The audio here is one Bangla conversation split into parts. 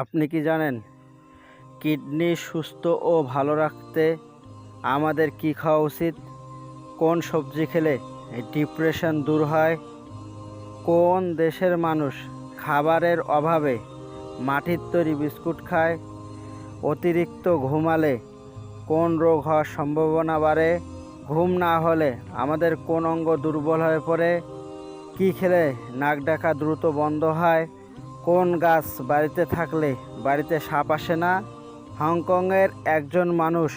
আপনি কি জানেন, কিডনি সুস্থ ও ভালো রাখতে আমাদের কি খাওয়া উচিত? কোন সবজি খেলে ডিপ্রেশন দূর হয়? কোন দেশের মানুষ খাবারের অভাবে মাটির তৈরি বিস্কুট খায়? অতিরিক্ত ঘুমালে কোন রোগ হওয়ার সম্ভাবনা বাড়ে? ঘুম না হলে আমাদের কোন অঙ্গ দুর্বল হয়ে পড়ে? কি খেলে নাক ডাকা দ্রুত বন্ধ হয়? কোন গাছ বাড়িতে থাকলে বাড়িতে সাপ আসে না? হংকংয়ের একজন মানুষ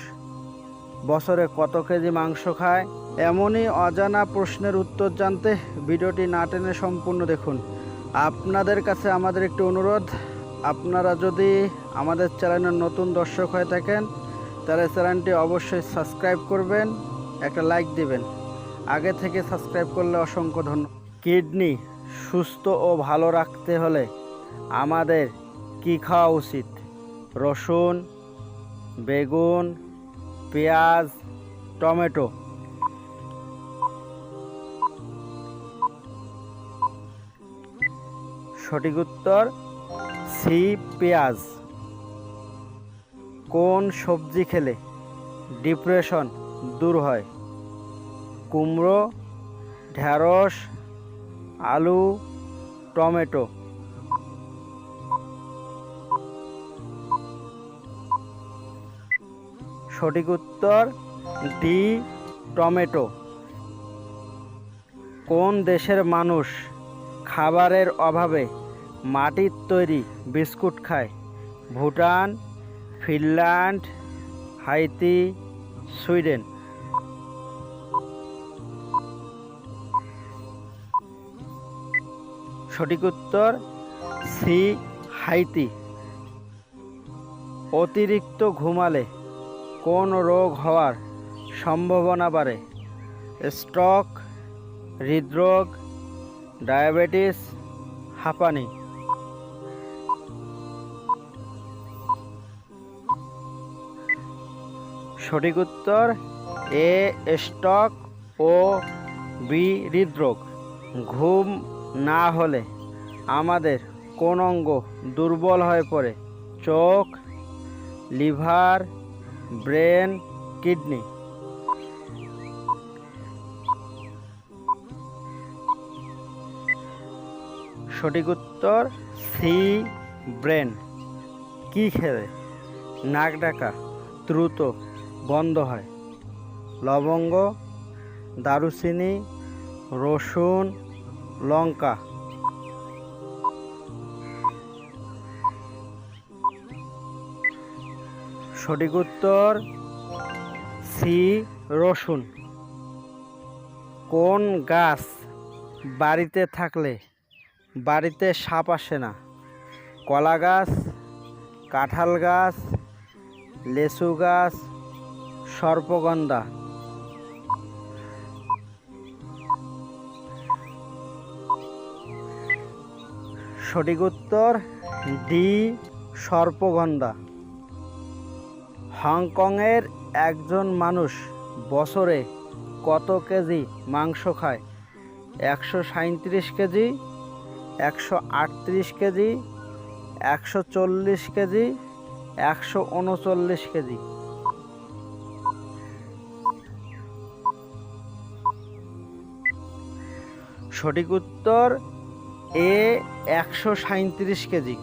বছরে কত কেজি মাংস খায়? এমনই অজানা প্রশ্নের উত্তর জানতে ভিডিওটি না টেনে সম্পূর্ণ দেখুন। আপনাদের কাছে আমাদের একটি অনুরোধ, আপনারা যদি আমাদের চ্যানেলের নতুন দর্শক হয়ে থাকেন, তাহলে চ্যানেলটি অবশ্যই সাবস্ক্রাইব করবেন, একটা লাইক দিবেন। আগে থেকে সাবস্ক্রাইব করলে অসংখ্য ধন্যবাদ। কিডনি সুস্থ ও ভালো রাখতে হলে আমাদের কি খাওয়া উচিত? রসুন, বেগুন, পেঁয়াজ, টমেটো। সঠিক উত্তর, সি, পেঁয়াজ। কোন সবজি খেলে ডিপ্রেশন দূর হয়? কুমড়ো ঢ্যাঁড়স আলু, টমেটো। সঠিক উত্তর ডি, টমেটো। কোন দেশের মানুষ খাবারের অভাবে মাটির তৈরি বিস্কুট খায়? Bhutan, Finland, Haiti, Sweden. সঠিক উত্তর সি, হাইতি। অতিরিক্ত ঘুমালে কোন রোগ হওয়ার সম্ভাবনা বাড়ে? স্ট্রোক, হৃদরোগ, ডায়াবেটিস, হাঁপানি। সঠিক উত্তর, এ স্টক ও বি, হৃদরোগ। ঘুম না হলে আমাদের কোন অঙ্গ দুর্বল হয়ে পড়ে? চোখ, লিভার ব্রেন, কিডনি। সঠিক উত্তর, সি, ব্রেন। কি খেলে? নাক ডাকা, দ্রুত, বন্ধ হয়। লবঙ্গ, দারুচিনি, রসুন, লঙ্কা। সঠিক উত্তর সি, রসুন। কোন গাছ বাড়িতে থাকলে বাড়িতে সাপ আসে না? কলা গাছ, কাঁঠাল গাছ লেসু গাছ, সর্পগন্ধা। সঠিক উত্তর ডি, সর্পগন্ধা। হংকংয়ের একজন মানুষ বছরে কত কেজি মাংস খায়? একশো সাঁত্রিশ কেজি, একশো আটত্রিশ কেজি, একশো চল্লিশ কেজি, একশো উনচল্লিশ কেজি। সঠিক উত্তর, এ একশো সাঁত্রিশ কেজি।